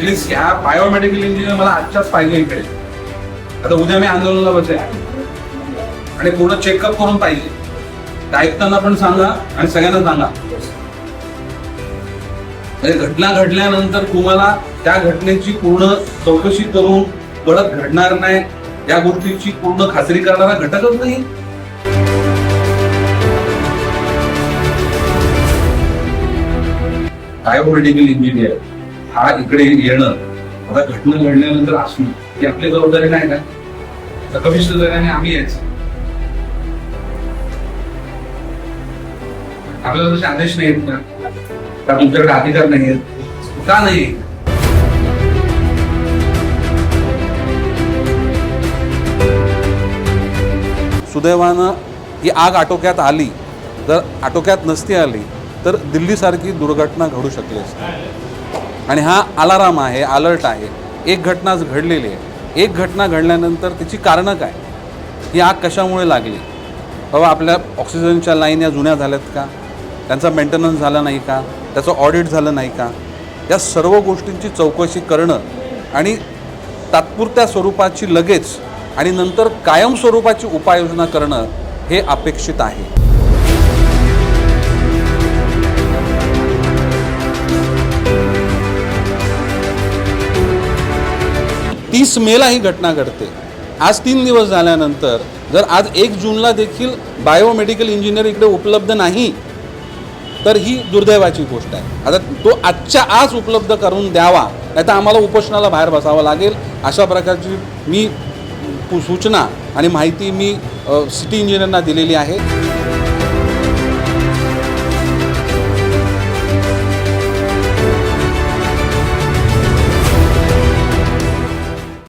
At least ह्या biomedical engineer मला आजच्याच पाहिजे इकडे. आता उद्या मी आंदोलनाला बसले. आणि पूर्ण चेकअप करून पाहिजे. ऐकताना पण सांगा आणि सगळ्यांना सांगा. म्हणजे घटना घडल्यानंतर तुम्हाला त्या घटनेची पूर्ण चौकशी करून परत घडणार नाही या गोष्टीची पूर्ण खात्री करणारा घटकच नाही. Biomedical engineer? हा इकडे येणं आता घटना घडल्यानंतर असणं ही आपली जबाबदारी नाही का तर कमिशनर जगाने आम्ही यायचं. आपल्याला तसे आदेश नाही आहेत का का तुमच्याकडे अधिकार नाही आहेत का नाही सुदैवानं ही आग आटोक्यात आली जर आटोक्यात नसती आली तर दिल्लीसारखी दुर्घटना घडू शकली असती. आणि हा अलाराम आहे अलर्ट आहे. एक घटना घडलेली आहे. एक घटना घडल्यानंतर त्याची कारणं काय? ही आग कशामुळे लागली? बाबा आपल्या ऑक्सिजनच्या लाईन या जुन्या झाल्यात का? त्यांचा मेंटेनन्स झाला नाही का? त्याचं ऑडिट झालं नाही का? या सर्व गोष्टींची चौकशी करणं आणि तात्पुरत्या स्वरूपाची लगेच आणि नंतर कायम स्वरूपाची उपाययोजना करणं हे अपेक्षित आहे. तीस मेला ही घटना घडते. आज तीन दिवस झाल्यानंतर जर आज एक जूनला देखील बायोमेडिकल इंजिनियर इकडे उपलब्ध नाही तर ही दुर्दैवाची गोष्ट आहे. आता तो आजच्या आज उपलब्ध करून द्यावा नाही तर आम्हाला उपोषणाला बाहेर बसावं लागेल अशा प्रकारची मी सूचना आणि माहिती मी सिटी इंजिनियरना दिलेली आहे.